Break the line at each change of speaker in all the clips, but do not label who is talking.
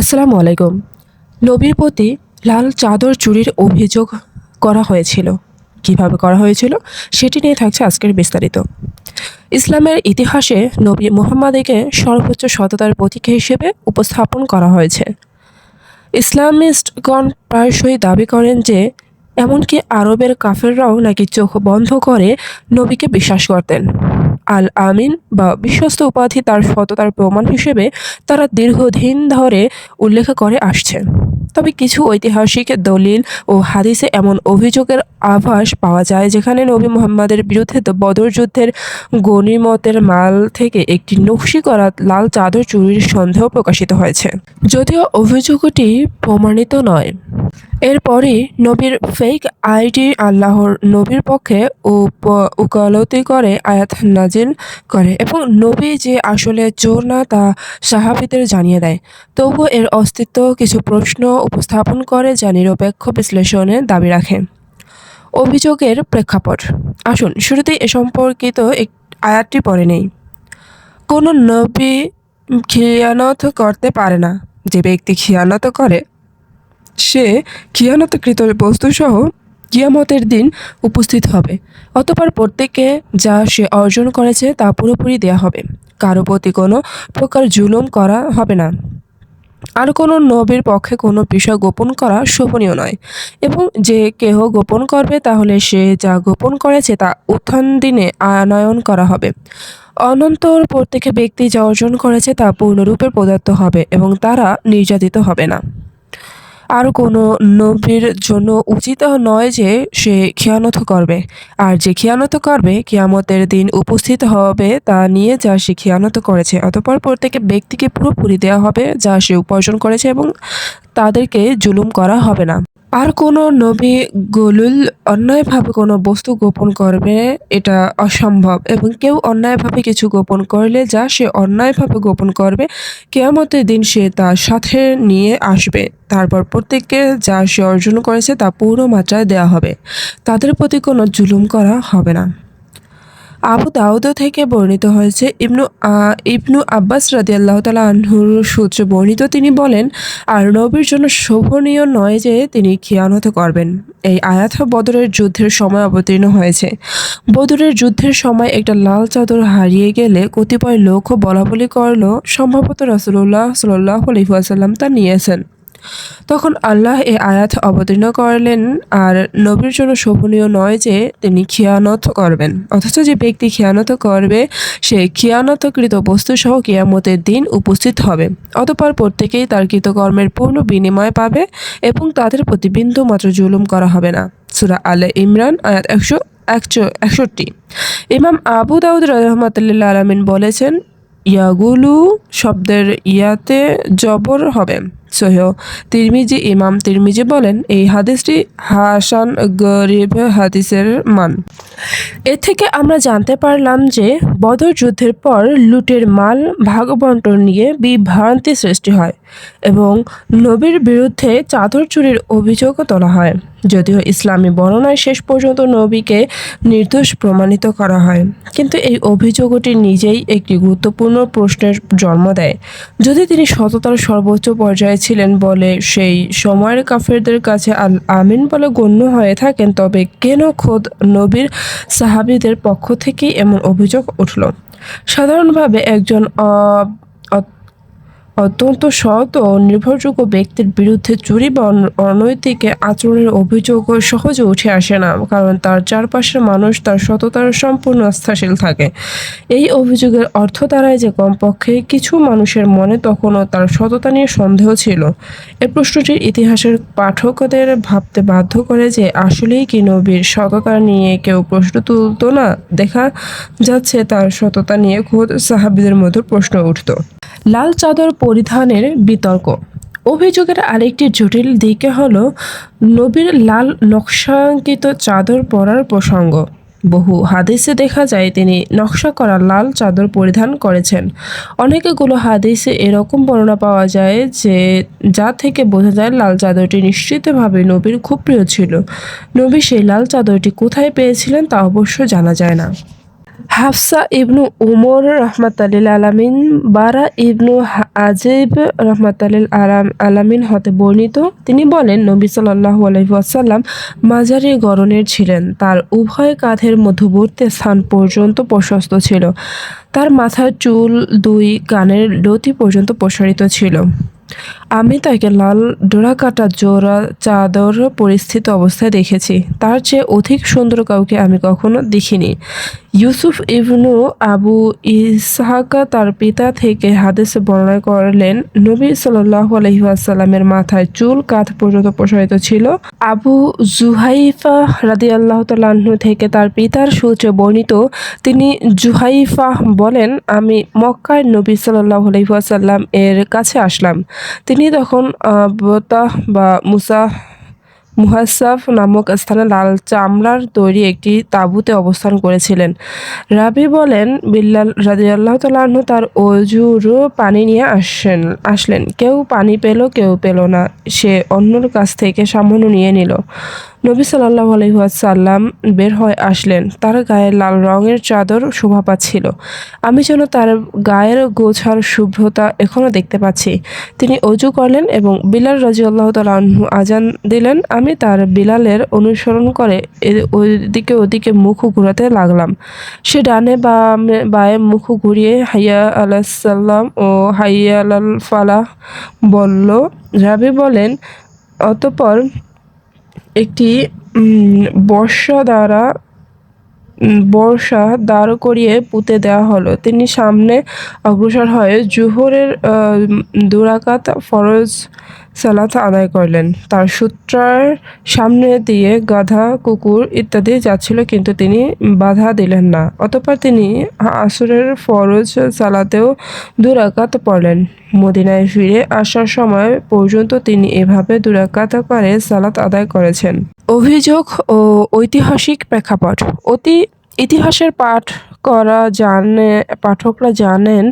আসসালামু আলাইকুম। নবীর প্রতি লাল চাদর চুরির অভিযোগ করা হয়েছিল। কীভাবে করা হয়েছিল সেটি নিয়ে থাকছে আজকের বিস্তারিত। ইসলামের ইতিহাসে নবী মুহাম্মাদকে সর্বোচ্চ সততার প্রতীক হিসেবে উপস্থাপন করা হয়েছে। ইসলামিস্টগণ প্রায়শই দাবি করেন যে, এমনকি আরবের কাফেররাও নাকি চোখ বন্ধ করে নবীকে বিশ্বাস করতেন। আল আমিন বা বিশ্বস্ত উপাধি তার সততার প্রমাণ হিসেবে তারা দীর্ঘদিন ধরে উল্লেখ করে আসছে। তবে কিছু ঐতিহাসিক দলিল ও হাদিসে এমন অভিযোগের আভাস পাওয়া যায় যেখানে নবী মোহাম্মদের বিরুদ্ধে বদর যুদ্ধের গণিমতের মাল থেকে একটি নকশি করা লাল চাদর চুরির সন্দেহ প্রকাশিত হয়েছে। যদিও অভিযোগটি প্রমাণিত নয় এরপরই নবীর ফেক আইডি আল্লাহর নবীর পক্ষে উকালতি করে, আয়াত নাজিল করে এবং নবী যে আসলে চোর না তা সাহাবিদের জানিয়ে দেয়। তবুও এর অস্তিত্ব কিছু প্রশ্ন উপস্থাপন করে যা নিরপেক্ষ বিশ্লেষণে দাবি রাখে। অভিযোগের প্রেক্ষাপট। আসুন, শুরুতেই এ সম্পর্কিত এক আয়াতটি পড়ে নেই। কোনো নবী খিয়ানত করতে পারে না। যে ব্যক্তি খিয়ানত করে সে খিয়ানতকৃত বস্তুসহ কিয়ামতের দিন উপস্থিত হবে। অতপর প্রত্যেককে যা সে অর্জন করেছে তা পুরোপুরি দেয়া হবে। কারও প্রতি কোনো প্রকার জুলুম করা হবে না। আর কোনো নবীর পক্ষে কোনো বিষয় গোপন করা শোভনীয় নয়। এবং যে কেহ গোপন করবে, তাহলে সে যা গোপন করেছে তা উত্থান দিনে আনয়ন করা হবে। অনন্তর প্রত্যেকে ব্যক্তি যা অর্জন করেছে তা পূর্ণরূপে প্রদত্ত হবে এবং তারা নির্যাতিত হবে না। আর কোনো নবীর জন্য উচিত নয় যে সে খেয়ানত করবে। আর যে খেয়ানত করবে, কিয়ামতের দিন উপস্থিত হবে তা নিয়ে যা সে খেয়ানত করেছে। অতপর প্রত্যেক ব্যক্তিকে পুরোপুরি দেওয়া হবে যা সে উপার্জন করেছে এবং তাদেরকে জুলুম করা হবে না। আর কোনো নবী গলুল অন্যায়ভাবে কোনো বস্তু গোপন করবে এটা অসম্ভব। এবং কেউ অন্যায়ভাবে কিছু গোপন করলে যা সে অন্যায়ভাবে গোপন করবে, কেয়ামতের দিন সে তার সাথে নিয়ে আসবে। তারপর প্রত্যেককে যা সে অর্জন করেছে তা পুরো মাত্রায় দেওয়া হবে। তাদের প্রতি কোনো জুলুম করা হবে না। আবু দাউদ থেকে বর্ণিত হয়েছে, ইবনু ইবনু আব্বাস রাদি আল্লাহ তালা আনহুর সূত্রে বর্ণিত তিনি বলেন, আর নবীর জন্য শোভনীয় নয় যে তিনি খিয়ানত করবেন। এই আয়াত বদরের যুদ্ধের সময় অবতীর্ণ হয়েছে। বদরের যুদ্ধের সময় একটা লাল চাদর হারিয়ে গেলে কতিপয় লোকও বলা বলি করল সম্ভবত রসুল্লাহ সাল্লাহ আলহিহাসাল্লাম তা নিয়েছেন। তখন আল্লাহ এ আয়াত অবতীর্ণ করলেন আর নবীর জন্য শোভনীয় নয় যে তিনি খিয়ানত করবেন। অথচ যে ব্যক্তি খিয়ানত করবে, সে খিয়ানতকৃত বস্তুসহ কিয়ামতের দিন উপস্থিত হবে। অতপর প্রত্যেকেই তার কৃতকর্মের পূর্ণ বিনিময় পাবে এবং তাদের প্রতি বিন্দু মাত্র জুলুম করা হবে না। সুরা আলে ইমরান, আয়াত একশো একশো একষট্টি। ইমাম আবু দাউদ রহমতুল্লাহ আলমিন বলেছেন, ইয়াগুলু শব্দের ইয়াতে জবর হবে। সহ তিরমিজি ইমাম তিরমিজি বলেন, এই হাদিসটি হাসান গরিব হাদিসের মান। এর থেকে আমরা জানতে পারলাম যে বদর যুদ্ধের পর লুটের মাল ভাগ বন্টন নিয়ে বিভ্রান্তি সৃষ্টি হয় এবং নবীর বিরুদ্ধে চাদর চুরির অভিযোগও তোলা হয়। যদিও ইসলামী বর্ণনায় শেষ পর্যন্ত নবীকে নির্দোষ প্রমাণিত করা হয়, কিন্তু এই অভিযোগটি নিজেই একটি গুরুত্বপূর্ণ প্রশ্নের জন্ম দেয়। যদি তিনি সততার সর্বোচ্চ পর্যায়ে ছিলেন বলে সেই সময়ের কাফেরদের কাছে আল আমিন বলে গণ্য হয়ে থাকেন, তবে কেন খোদ নবীর সাহাবিদের পক্ষ থেকেই এমন অভিযোগ উঠল? সাধারণভাবে একজন অত্যন্ত সৎ ও নির্ভরযোগ্য ব্যক্তির বিরুদ্ধে চুরি বা অনৈতিক আচরণের অভিযোগ সহজে উঠে আসে না, কারণ তার চারপাশের মানুষ তার সততার সম্পূর্ণ আস্থাশীল থাকে। এই অভিযোগের অর্থ দাঁড়ায় যে কমপক্ষে কিছু মানুষের মনে তখনও তার সততা নিয়ে সন্দেহ ছিল। এই প্রশ্নটির ইতিহাসের পাঠকদের ভাবতে বাধ্য করে যে আসলেই কি নবীর সততা নিয়ে কেউ প্রশ্ন তুলতো না, দেখা যাচ্ছে তার সততা নিয়ে খোদ সাহাবিদের মধ্যে প্রশ্ন উঠত। লাল চাদর পরিধানের বিতর্ক। অভিযোগের আরেকটি জটিল দিকে হলো নবীর লাল নকশাঙ্কিত চাদর পরার প্রসঙ্গ। বহু হাদিসে দেখা যায় তিনি নকশা করা লাল চাদর পরিধান করেছেন। অনেকগুলো হাদিসে এরকম বর্ণনা পাওয়া যায় যে, যা থেকে বোঝা যায় লাল চাদরটি নিশ্চিতভাবে নবীর খুব প্রিয় ছিল। নবী সেই লাল চাদরটি কোথায় পেয়েছিলেন তা অবশ্য জানা যায় না। হাফসা ইবনু উমর রহমাতালিল আলামিন বারা ইবনু আজিব রহমাতালিল আলাম আলামিন হতে বর্ণিত। তিনি বলেন, নবী সাল্লাল্লাহু আলাইহি ওয়াসাল্লাম মাঝারি গড়নের ছিলেন। তার উভয় কাঁধের মধ্যবর্তী স্থান পর্যন্ত প্রশস্ত ছিল। তার মাথার চুল দুই কানের লতি পর্যন্ত প্রসারিত ছিল। আমি তাকে লাল ডোরাকাটা জোড়া চাদর পরিস্থিত অবস্থায় দেখেছি। তার চেয়ে অধিক সুন্দর কাউকে আমি কখনো দেখিনি। ইউসুফ ইবনু আবু ইসহাকা তার পিতা থেকে হাদিসে বর্ণনা করলেন, নবী সাল্লাহ আলহিহাসাল্লামের মাথায় চুল কাঁধ পর্যন্ত প্রসারিত ছিল। আবু জুহাইফা রাদি আল্লাহ তাল্লাহ্ন থেকে তার পিতার সূত্রে বর্ণিত, তিনি জুহাইফা বলেন, আমি মক্কায় নবী সাল্লাহ আলহিহাসাল্লাম এর কাছে আসলাম। তিনি তখন বোতা বা মুসা মুহাসাফ নামক স্থানে লাল চামড়ার তৈরি একটি তাঁবুতে অবস্থান করেছিলেন। রাবি বলেন, বিল্লাল রাজিয়াল্লাহ তালাহ তার অজুর পানি নিয়ে আসেন, আসলেন। কেউ পানি পেল, কেউ পেল না। সে অন্যর কাছ থেকে সামান্য নিয়ে নিল। নবী সাল্লাহ আলহিহাসাল্লাম বের হয়ে আসলেন। তার গায়ে লাল রঙের চাদর শোভা পাচ্ছিল। আমি যেন তার গায়ের গোছার শুভ্রতা এখনও দেখতে পাচ্ছি। তিনি অজু করলেন এবং বিলাল রাজিউল্লাহ তালু আজান দিলেন। আমি তার বিলালের অনুসরণ করে ওদিকে ওদিকে মুখ ঘুরাতে লাগলাম। সে ডানে বামে, বায়ে মুখ ঘুরিয়ে হাইয়া আলাহাল্লাম ও হাইয়া আলাল ফালাহ বলল, রাবি বলেন, অতপর একটি বর্ষা দ্বারা বর্ষা দাঁড় করিয়ে পুঁতে দেওয়া হলো। তিনি সামনে অগ্রসর হয়ে জুহরের দুরাকাত ফরজ সালাত আদায় করলেন। তার সূত্রার সামনে দিয়ে গাধা, কুকুর ইত্যাদি যাচ্ছিল কিন্তু তিনি বাধা দিলেন না। অতপর তিনি আসরের ফরজ সালাতেও দুরাকাত পড়লেন। মদিনায় ফিরে আসার সময় পর্যন্ত তিনি এভাবে দুরাকাত করে সালাত আদায় করেছেন। অভিযোগ ও ঐতিহাসিক প্রেক্ষাপট অতি ইতিহাসের পাঠ করা জানে, পাঠকরা জানেন,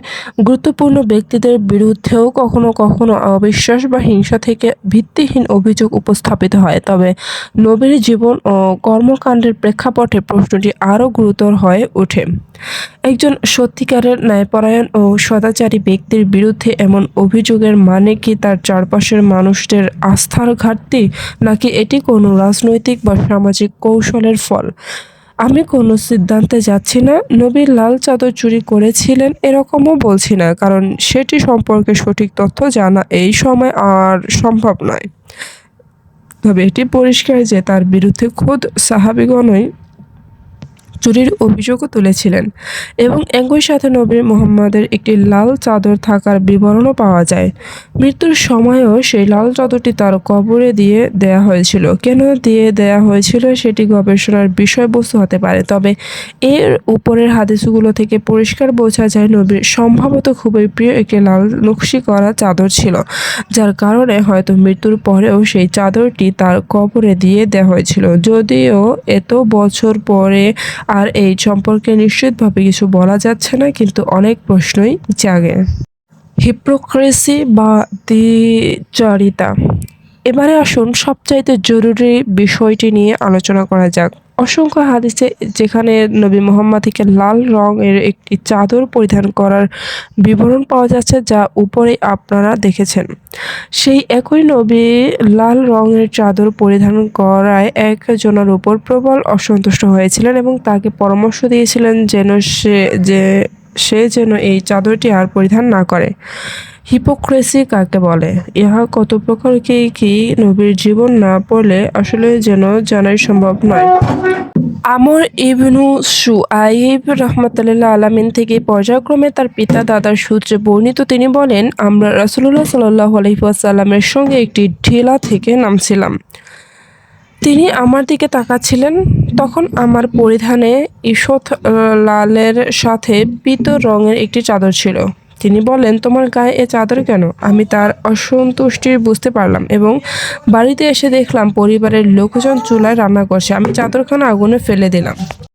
গুরুত্বপূর্ণ ব্যক্তিদের বিরুদ্ধেও কখনো কখনো অবিশ্বাস বা হিংসা থেকে ভিত্তিহীন অভিযোগ উপস্থাপিত হয়। তবে নবীর জীবন ও কর্মকাণ্ডের প্রেক্ষাপটে প্রশ্নটি আরও গুরুতর হয়ে ওঠে। একজন সত্যিকারের ন্যায়পরায়ণ ও সদাচারী ব্যক্তির বিরুদ্ধে এমন অভিযোগের মানে কি তার চারপাশের মানুষদের আস্থার ঘাটতি, নাকি এটি কোনো রাজনৈতিক বা সামাজিক কৌশলের ফল? আমি কোনো সিদ্ধান্তে যাচ্ছি না। নবীর লাল চাদর চুরি করেছিলেন এরকমও বলছি না, কারণ সেটি সম্পর্কে সঠিক তথ্য জানা এই সময় আর সম্ভব নয়। তবে এটি পরিষ্কার যে তার বিরুদ্ধে খোদ সাহাবিগণই চুরির অভিযোগও তুলেছিলেন এবং একই সাথে নবী মোহাম্মদের একটি লাল চাদর থাকার বিবরণও পাওয়া যায়। মৃত্যুর সময়ও সেই লাল চাদরটি তার কবরে দিয়ে দেয়া হয়েছিল। কেন দিয়ে দেয়া হয়েছিল সেটি গবেষণার বিষয়বস্তু হতে পারে, তবে এর উপরের হাদিসগুলো থেকে পরিষ্কার বোঝা যায় নবীর সম্ভবত খুবই প্রিয় একটি লাল নকশি করা চাদর ছিল, যার কারণে হয়তো মৃত্যুর পরেও সেই চাদরটি তার কবরে দিয়ে দেওয়া হয়েছিল। যদিও এত বছর পরে আর এই সম্পর্কে নিশ্চিতভাবে কিছু বলা যাচ্ছে না, কিন্তু অনেক প্রশ্নই জাগে। হিপ্রোক্রেসি বা দ্বিচারিতা। এবারে আসুন সবচাইতে জরুরি বিষয়টি নিয়ে আলোচনা করা যাক। অসংখ্য হাদিসে যেখানে নবী মোহাম্মদকে লাল রঙের একটি চাদর পরিধান করার বিবরণ পাওয়া যাচ্ছে, যা উপরে আপনারা দেখেছেন। সেই একই নবী লাল রঙের চাদর পরিধান করায় একজনের উপর প্রবল অসন্তুষ্ট হয়েছিলেন এবং তাকে পরামর্শ দিয়েছিলেন যেন সে যে সে যেন এই চাদরটি আর পরিধান না করে। হিপোক্রেসি কাকে বলে? ইহা কত প্রকার কি কি নবীর জীবন না পড়লে আসলে যেন জানাই সম্ভব নয়। আমর ইবনু সু সুআইব রহমতুল্লাহ আলামিন থেকে পর্যায়ক্রমে তার পিতা দাদার সূত্রে বর্ণিত তিনি বলেন, আমরা রাসুল্লাহ সাল্লাহ আলহিহাসাল্লামের সঙ্গে একটি ঢিলা থেকে নামছিলাম। তিনি আমার দিকে তাকাচ্ছিলেন, তখন আমার পরিধানে ঈষৎ লালের সাথে পিত রঙের একটি চাদর ছিল। তিনি বলেন, তোমার গায়ে এ চাদর কেন? আমি তার অসন্তুষ্টি বুঝতে পারলাম এবং বাড়িতে এসে দেখলাম পরিবারের লোকজন চুলায় রান্না করছে। আমি চাদরখানা আগুনে ফেলে দিলাম।